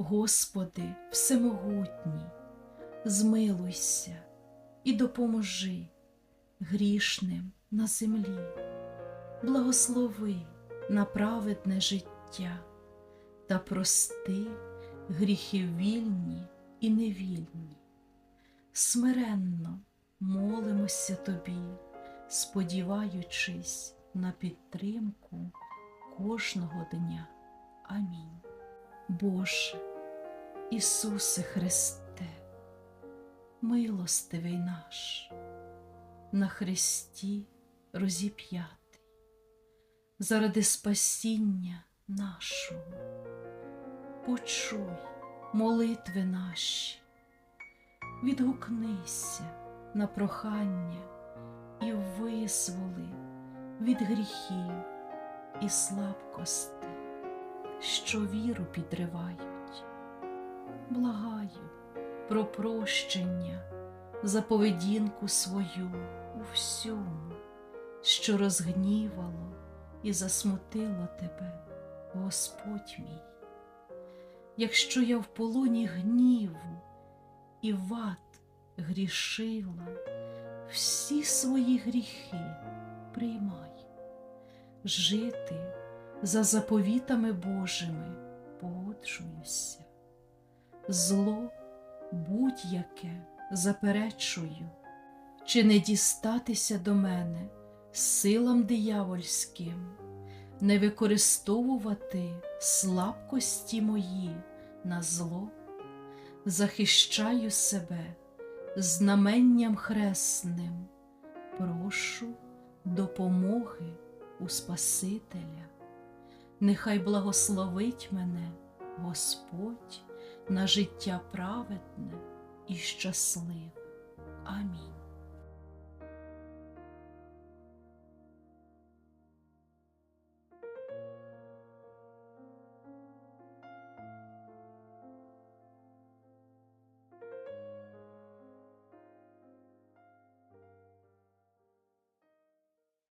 Господи, всемогутній, змилуйся і допоможи грішним на землі, благослови на праведне життя та прости гріхи вільні і невільні. Смиренно молимося Тобі, сподіваючись на підтримку кожного дня. Амінь. Боже, Ісусе Христе, милостивий наш, на Христі розіп'ятий, заради спасіння нашого, почуй молитви наші, відгукнися на прохання і визволи від гріхів і слабкостей, що віру підривають. Благаю про прощення за поведінку свою у всьому, що розгнівало і засмутило тебе, Господь мій. Якщо я в полоні гніву і ват грішила, всі свої гріхи приймай, жити за заповітами Божими погоджуюся, зло будь-яке заперечую, чи не дістатися до мене силам диявольським, не використовувати слабкості мої на зло, захищаю себе знаменням хресним, прошу допомоги у Спасителя. Нехай благословить мене Господь на життя праведне і щасливе. Амінь.